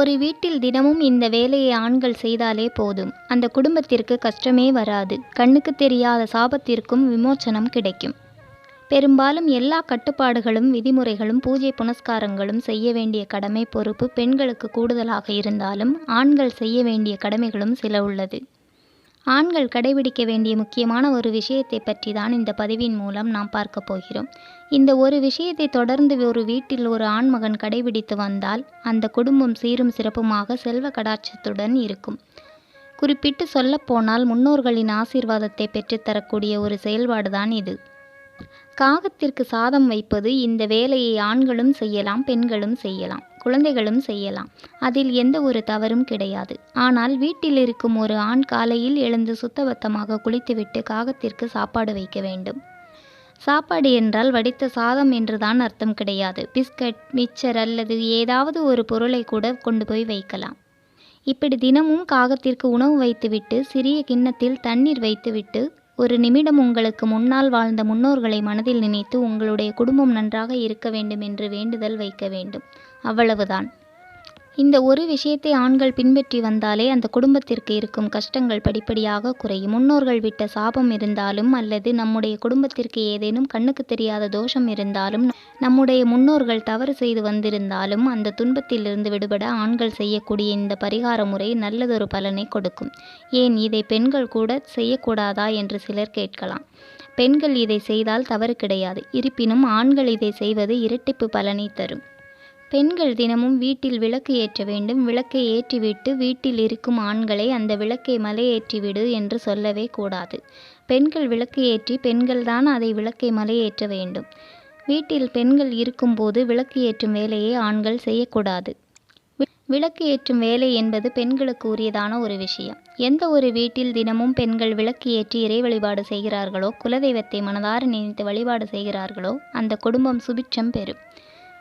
ஒரு வீட்டில் தினமும் இந்த வேலையை ஆண்கள் செய்தாலே போதும். அந்த குடும்பத்திற்கு கஷ்டமே வராது. கண்ணுக்கு தெரியாத சாபத்திற்கும் விமோச்சனம் கிடைக்கும். பெரும்பாலும் எல்லா கட்டுப்பாடுகளும் விதிமுறைகளும் பூஜை புனஸ்காரங்களும் செய்ய வேண்டிய கடமை பொறுப்பு பெண்களுக்கு கூடுதலாக இருந்தாலும் ஆண்கள் செய்ய வேண்டிய கடமைகளும் சில உள்ளது. ஆண்கள் கடைபிடிக்க வேண்டிய முக்கியமான ஒரு விஷயத்தை பற்றி தான் இந்த பதிவின் மூலம் நாம் பார்க்க போகிறோம். இந்த ஒரு விஷயத்தை தொடர்ந்து ஒரு வீட்டில் ஒரு ஆண்மகன் கடைபிடித்து வந்தால் அந்த குடும்பம் சீரும் சிறப்புமாக செல்வ கடாட்சத்துடன் இருக்கும். குறிப்பிட்டு சொல்லப்போனால் முன்னோர்களின் ஆசீர்வாதத்தை பெற்றுத்தரக்கூடிய ஒரு செயல்பாடுதான் இது. காகத்திற்கு சாதம் வைப்பது இந்த வேலையை ஆண்களும் செய்யலாம் பெண்களும் செய்யலாம் குழந்தைகளும் செய்யலாம். அதில் எந்த ஒரு தவறும் கிடையாது. ஆனால் வீட்டில் இருக்கும் ஒரு ஆண் காலையில் எழுந்து சுத்தபத்தமாக குளித்துவிட்டு காகத்திற்கு சாப்பாடு வைக்க வேண்டும். சாப்பாடு என்றால் வடித்த சாதம் என்றுதான் அர்த்தம் கிடையாது. பிஸ்கட் மிக்சர் அல்லது ஏதாவது ஒரு பொருளை கூட கொண்டு போய் வைக்கலாம். இப்படி தினமும் காகத்திற்கு உணவு வைத்துவிட்டு சிறிய கிண்ணத்தில் தண்ணீர் வைத்துவிட்டு ஒரு நிமிடம் உங்களுக்கு முன்னால் வாழ்ந்த முன்னோர்களை மனதில் நினைத்து உங்களுடைய குடும்பம் நன்றாக இருக்க வேண்டும் என்று வேண்டுதல் வைக்க வேண்டும். அவ்வளவுதான். இந்த ஒரு விஷயத்தை ஆண்கள் பின்பற்றி வந்தாலே அந்த குடும்பத்திற்கு இருக்கும் கஷ்டங்கள் படிப்படியாக குறையும். முன்னோர்கள் விட்ட சாபம் இருந்தாலும் அல்லது நம்முடைய குடும்பத்திற்கு ஏதேனும் கண்ணுக்கு தெரியாத தோஷம் இருந்தாலும் நம்முடைய முன்னோர்கள் தவறு செய்து வந்திருந்தாலும் அந்த துன்பத்திலிருந்து விடுபட ஆண்கள் செய்யக்கூடிய இந்த பரிகார முறை நல்லதொரு பலனை கொடுக்கும். ஏன் இதை பெண்கள் கூட செய்யக்கூடாதா என்று சிலர் கேட்கலாம். பெண்கள் இதை செய்தால் தவறு கிடையாது. இருப்பினும் ஆண்கள் இதை செய்வது இரட்டிப்பு பலனை தரும். பெண்கள் தினமும் வீட்டில் விளக்கு ஏற்ற வேண்டும். விளக்கை ஏற்றிவிட்டு வீட்டில் இருக்கும் ஆண்களை அந்த விளக்கை மலையேற்றிவிடு என்று சொல்லவே கூடாது. பெண்கள் விளக்கு ஏற்றி பெண்கள்தான் அதை விளக்கை மலையேற்ற வேண்டும். வீட்டில் பெண்கள் இருக்கும்போது விளக்கு ஏற்றும் வேலையை ஆண்கள் செய்யக்கூடாது. விளக்கு ஏற்றும் வேலை என்பது பெண்களுக்கு உரியதான ஒரு விஷயம். எந்த ஒரு வீட்டில் தினமும் பெண்கள் விளக்கு ஏற்றி இறை வழிபாடு செய்கிறார்களோ குலதெய்வத்தை மனதார நினைத்து வழிபாடு செய்கிறார்களோ அந்த குடும்பம் சுபிட்சம் பெறும்.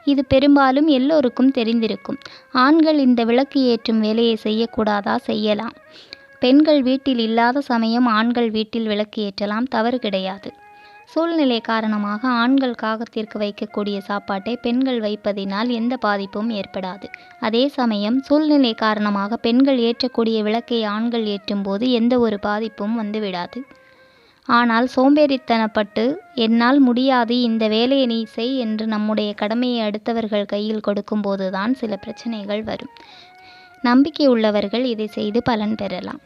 இது பெரும்பாலும் எல்லோருக்கும் தெரிந்திருக்கும். ஆண்கள் இந்த விளக்கு ஏற்றும் வேலையை செய்யக்கூடாதா? செய்யலாம். பெண்கள் வீட்டில் இல்லாத சமயம் ஆண்கள் வீட்டில் விளக்கு ஏற்றலாம். தவறு கிடையாது. சூழ்நிலை காரணமாக ஆண்கள் காகத்திற்கு வைக்கக்கூடிய சாப்பாட்டை பெண்கள் வைப்பதினால் எந்த பாதிப்பும் ஏற்படாது. அதே சமயம் சூழ்நிலை காரணமாக பெண்கள் ஏற்றக்கூடிய விளக்கை ஆண்கள் ஏற்றும்போது எந்த ஒரு பாதிப்பும் வந்துவிடாது ஆனால் சோம்பேறித்தனப்பட்டு என்னால் முடியாது இந்த வேலையை நீ செய் என்று நம்முடைய கடமையை அடுத்தவர்கள் கையில் கொடுக்கும்போதுதான் சில பிரச்சனைகள் வரும். நம்பிக்கை உள்ளவர்கள் இதை செய்து பலன் பெறலாம்.